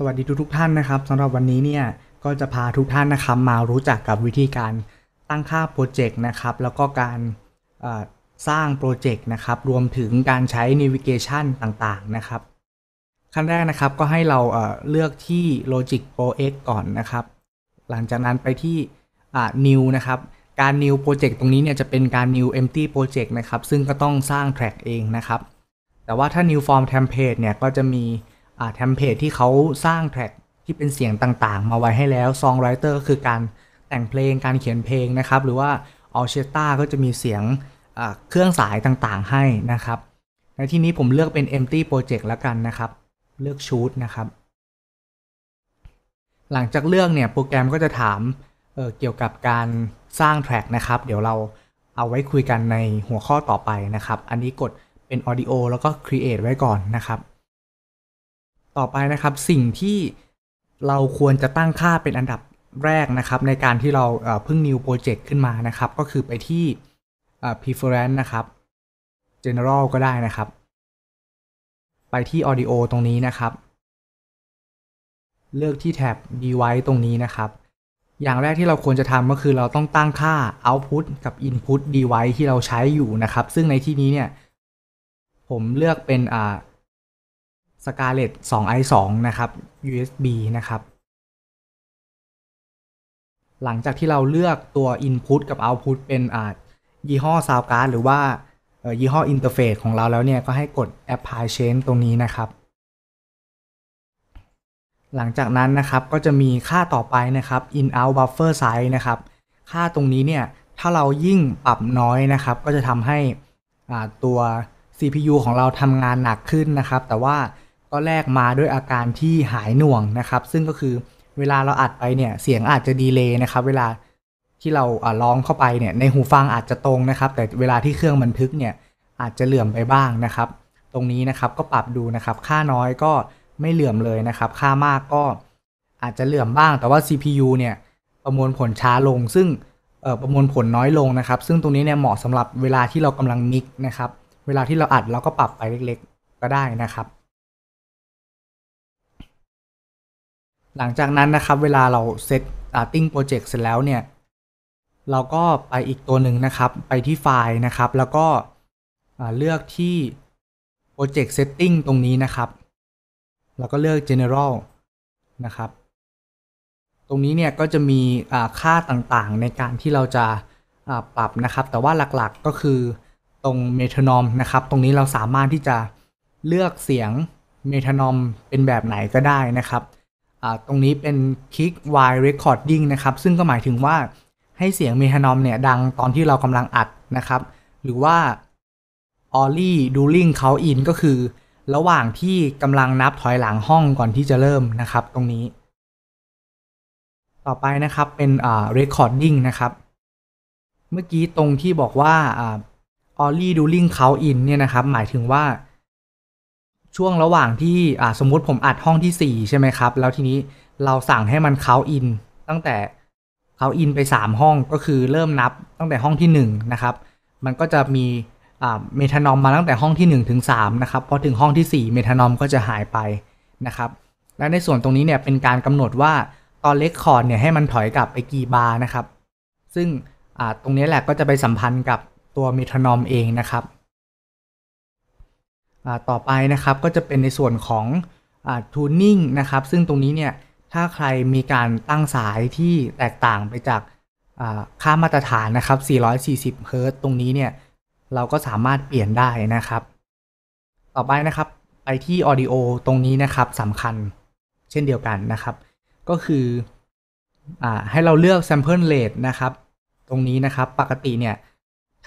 สวัสดีทุกทุกท่านนะครับสำหรับวันนี้เนี่ยก็จะพาทุกท่านนะครับมารู้จักกับวิธีการตั้งค่าโปรเจกต์นะครับ แล้วก็การสร้างโปรเจกต์นะครับรวมถึงการใช้ navigation ต่างๆนะครับ ขั้นแรกนะครับก็ให้เราเเลือกที่ Logic Pro X ก่อนนะครับ หลังจากนั้นไปที่ New นะครับการ New Project ตรงนี้เนี่ยจะเป็นการ New Empty Project นะครับ ซึ่งก็ต้องสร้าง track เองนะครับ แต่ว่าถ้า New Form Template เนี่ยก็จะมี เทมเพลตที่เขาสร้างแทร็กที่เป็นเสียงต่างๆ มาไว้ให้แล้วซองไรเตอร์ก็คือการแต่งเพลงการเขียนเพลงนะครับ หรือว่าออเชต้าก็จะมีเสียงเครื่องสายต่างๆให้นะครับ ในที่นี้ผมเลือกเป็น empty project แล้วกันนะครับ เลือกชูดนะครับ หลังจากเลือกเนี่ยโปรแกรมก็จะถามเเกี่ยวกับการสร้างแทร็กนะครับ เดี๋ยวเราเอาไว้คุยกันในหัวข้อต่อไปนะครับ อันนี้กดเป็น audio แล้วก็ create ไว้ก่อนนะครับ ต่อไปนะครับสิ่งที่เราควรจะตั้งค่าเป็นอันดับแรกนะครับในการที่เราเพิ่ง new project ขึ้นมานะครับ ก็คือไปที่ preference นะครับ general ก็ได้นะครับ ไปที่ audio ตรงนี้นะครับ เลือกที่แท็บ device ตรงนี้นะครับ อย่างแรกที่เราควรจะทำก็คือเราต้องตั้งค่า output กับ input device ที่เราใช้อยู่นะครับ ซึ่งในที่นี้เนี่ย ผมเลือกเป็นอ่า Scarlett 2i2 นะครับ USB นะครับ หลังจากที่เราเลือกตัว Input กับ Output เป็นอ่ายี่ห้อ Sound Card หรือว่ายี่ห้อ Interface ของเราแล้วเนี่ย ก็ให้กด Apply Change ตรงนี้นะครับ หลังจากนั้นนะครับก็จะมีค่าต่อไปนะครับ in out buffer size นะครับ ค่าตรงนี้เนี่ย ถ้าเรายิ่งปรับน้อยนะครับ ก็จะทำให้ตัว CPU ของเราทำงานหนักขึ้นนะครับ แต่ว่า ก็แลกมาด้วยอาการที่หายหน่วงนะครับ ซึ่งก็คือเวลาเราอัดไปเนี่ยเสียงอาจจะดีเลย์นะครับ เวลาที่เราร้องเข้าไปเนี่ยในหูฟังอาจจะตรงนะครับ แต่เวลาที่เครื่องบันทึกเนี่ยอาจจะเหลื่อมไปบ้างนะครับ ตรงนี้นะครับก็ปรับดูนะครับ ค่าน้อยก็ไม่เหลื่อมเลยนะครับ ค่ามากก็อาจจะเหลื่อมบ้าง แต่ว่า CPU เนี่ยประมวลผลช้าลง ซึ่งประมวลผลน้อยลงนะครับ ซึ่งตรงนี้เนี่ยเหมาะสำหรับเวลาที่เรากำลังมิกนะครับ เวลาที่เราอัดเราก็ปรับไปเล็ก ๆ ก็ได้นะครับ หลังจากนั้นนะครับ เวลาเราเซตติ้งโปรเจกต์เสร็จแล้วเนี่ย เราก็ไปอีกตัวหนึ่งนะครับ ไปที่ไฟล์นะครับ แล้วก็เลือกที่ Project Setting ตรงนี้นะครับ แล้วก็เลือก General นะครับ ตรงนี้เนี่ยก็จะมีค่าต่างๆ ในการที่เราจะปรับนะครับ แต่ว่าหลักๆก็คือตรง Metronome นะครับ ตรงนี้เราสามารถที่จะเลือกเสียง Metronome เป็นแบบไหนก็ได้นะครับ ตรงนี้เป็น Kick While Recording นะครับ ซึ่งก็หมายถึงว่าให้เสียงเมทานอมเนี่ย ดังตอนที่เรากำลังอัดนะครับ หรือว่า Ollie During Count In ก็คือ ระหว่างที่กำลังนับถอยหลังห้องก่อนที่จะเริ่มนะครับ ตรงนี้ ต่อไปนะครับเป็นอ่า recording นะครับ เมื่อกี้ตรงที่บอกว่าอ่า Ollie During c o u n In เนี่ยนะครับ หมายถึงว่า ช่วงระหว่างที่อ่าสมมุติผมอัดห้องที่ 4 ใช่ไหมครับ แล้วทีนี้เราสั่งให้มันเขาอิน ตั้งแต่เขาอินไป 3 ห้องก็คือเริ่มนับตั้งแต่ห้องที่1นะครับมันก็จะมีอ่าเมทานอมมาตั้งแต่ห้องที่1ถึง3นะครับพอถึงห้องที่ 4 เมทานอมก็จะหายไปนะครับและในส่วนตรงนี้เนี่ยเป็นการกำหนดว่าตอนเล็กคอร์ดเนี่ยให้มันถอยกลับไปกี่บาร์นะครับ ซึ่งตรงนี้แหละก็จะไปสัมพันธ์กับตัวเมทานอมเองนะครับ ต่อไปนะครับก็จะเป็นในส่วนของทูนิ่งนะครับซึ่งตรงนี้เนี่ยถ้าใครมีการตั้งสายที่แตกต่างไปจากค่ามาตรฐานนะครับ 440เฮิร์ตตรงนี้เนี่ยเราก็สามารถเปลี่ยนได้นะครับ ต่อไปนะครับไปที่ Audio ตรงนี้นะครับสำคัญเช่นเดียวกันนะครับ ก็คืออให้เราเลือก Sample Rate นะครับ ตรงนี้นะครับปกติเนี่ย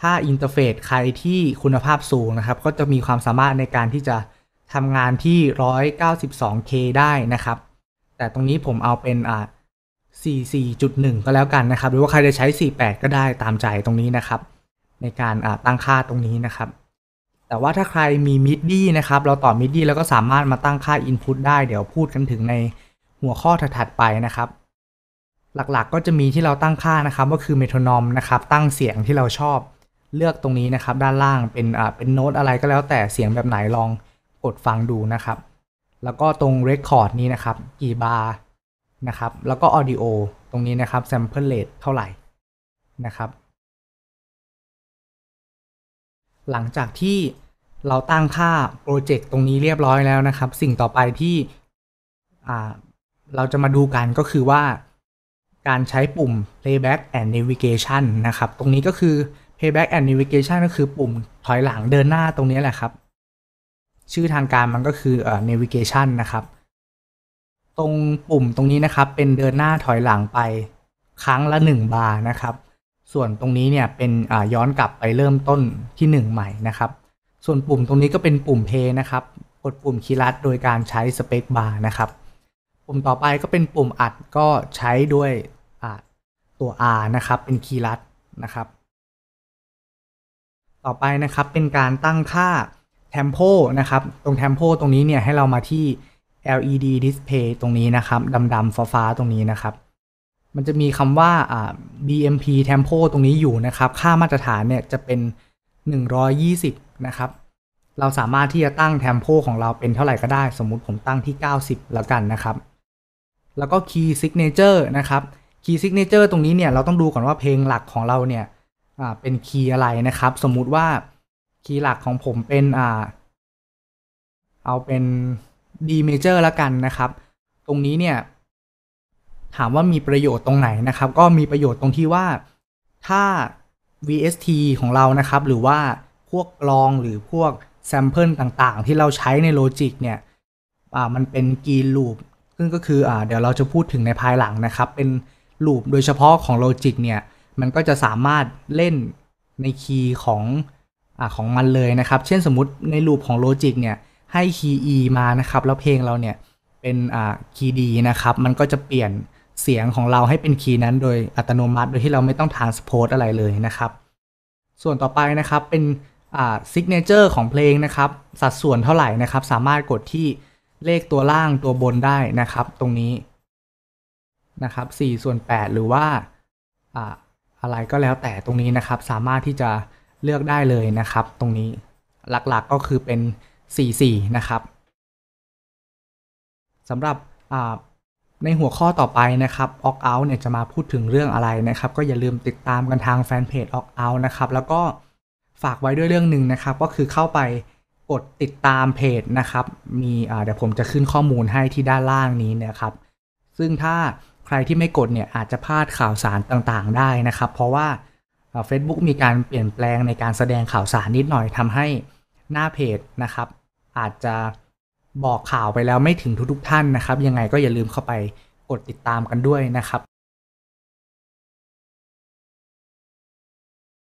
ถ้าอินเทอร์เฟซใครที่คุณภาพสูงนะครับ ก็จะมีความสามารถในการที่จะทำงานที่ 192K ได้นะครับ แต่ตรงนี้ผมเอาเป็นอ่า44.1 ก็แล้วกันนะครับ หรือว่าใครจะใช้ 48 ก็ได้ตามใจตรงนี้นะครับ ในการตั้งค่าตรงนี้นะครับ แต่ว่าถ้าใครมี MIDI นะครับ เราต่อ MIDI แล้วก็สามารถมาตั้งค่า Input ได้เดี๋ยวพูดกันถึงในหัวข้อถัดๆไปนะครับ หลักๆก็จะมีที่เราตั้งค่านะครับ ก็คือเมโทรนอมนะครับ ตั้งเสียงที่เราชอบ เลือกตรงนี้นะครับ ด้านล่างเป็นอ่าเป็นโน้ตอะไรก็แล้วแต่เสียงแบบไหนลองกดฟังดูนะครับ แล้วก็ตรง Record นี้นะครับ กี่บาร์นะครับ แล้วก็ Audio ตรงนี้นะครับ Sample Rate เท่าไหร่นะครับ หลังจากที่เราตั้งค่าโปรเจกต์ตรงนี้เรียบร้อยแล้วนะครับ สิ่งต่อไปที่เราจะมาดูกันก็คือว่าการใช้ปุ่ม playback and navigation นะครับ ตรงนี้ก็คือ playback and navigation ก็คือปุ่มถอยหลังเดินหน้าตรงนี้แหละครับ ชื่อทางการมันก็คือ navigation นะครับ ตรงปุ่มตรงนี้นะครับ เป็นเดินหน้าถอยหลังไปครั้งละ 1 บาร์นะครับ ส่วนตรงนี้เนี่ยเป็นย้อนกลับไปเริ่มต้นที่ 1 ใหม่นะครับ ส่วนปุ่มตรงนี้ก็เป็นปุ่ม play นะครับกดปุ่มคีย์ลัดโดยการใช้สเปคบาร์นะครับ ปุ่มต่อไปก็เป็นปุ่มอัดก็ใช้ด้วยตัว R นะครับ เป็นคีย์ลัดนะครับ ต่อไปนะครับเป็นการตั้งค่า tempo นะครับ ตรง tempo ตรงนี้เนี่ยให้เรามาที่ LED display ตรงนี้นะครับดำๆฟ้าๆตรงนี้นะครับ มันจะมีคำว่า BMP tempo ตรงนี้อยู่นะครับ ค่ามาตรฐานเนี่ยจะเป็น 120 นะครับ เราสามารถที่จะตั้ง tempo ของเราเป็นเท่าไหร่ก็ได้ สมมุติผมตั้งที่ 90 แล้วกันนะครับ แล้วก็ key signature นะครับ key signature ตรงนี้เนี่ยเราต้องดูก่อนว่าเพลงหลักของเราเนี่ย เป็นคีย์อะไรนะครับ สมมุติว่าคีย์หลักของผมเป็นอ่า เอาเป็น D major แล้วกันนะครับ ตรงนี้เนี่ย ถามว่ามีประโยชน์ตรงไหนนะครับ ก็มีประโยชน์ตรงที่ว่าถ้า VST ของเรานะครับ หรือว่าพวกกลองหรือพวกแซมเพิลต่างๆ ที่เราใช้ใน Logic เนี่ยมันเป็นกีลูปซึ่งก็คืออเดี๋ยวเราจะพูดถึงในภายหลังนะครับ เป็นลูปโดยเฉพาะของ Logic เนี่ย มันก็จะสามารถเล่นในคีย์ของอของมันเลยนะครับ เช่นสมมติในลูปของ Logic เนี่ยให้คีย์ E มานะครับ แล้วเพลงเราเนี่ยเป็นคีย์ D นะครับ มันก็จะเปลี่ยนเสียงของเราให้เป็นคีย์นั้นโดยอัตโนมัติ โดยที่เราไม่ต้อง transpose อะไรเลยนะครับ ส่วนต่อไปนะครับเป็นอ่า signature ของเพลงนะครับ สัดส่วนเท่าไหร่นะครับ สามารถกดที่เลขตัวล่างตัวบนได้นะครับ ตรงนี้นะครับ4ส่วน 8 หรือว่า อะไรก็แล้วแต่ตรงนี้นะครับ สามารถที่จะเลือกได้เลยนะครับ ตรงนี้หลักๆก็คือเป็น 44 นะครับสำหรับในหัวข้อต่อไปนะครับ Opt Out เนี่ยจะมาพูดถึงเรื่องอะไรนะครับ ก็อย่าลืมติดตามกันทางแฟนเพจ Opt Out นะครับ แล้วก็ฝากไว้ด้วยเรื่องหนึ่งนะครับ ก็คือเข้าไปกดติดตามเพจนะครับ มีเดี๋ยวผมจะขึ้นข้อมูลให้ที่ด้านล่างนี้นะครับ ซึ่งถ้า รที่ไม่กดเนี่ยอาจจะพลาดข่าวสารต่างๆ ได้นะครับ เพราะว่า Facebook มีการเปลี่ยนแปลงในการแสดงข่าวสารนิดหน่อยทำให้หน้าเพจนะครับ อาจจะบอกข่าวไปแล้วไม่ถึงทุกๆท่านนะครับ ยังไงก็อย่าลืมเข้าไปกดติดตามกันด้วยนะครับ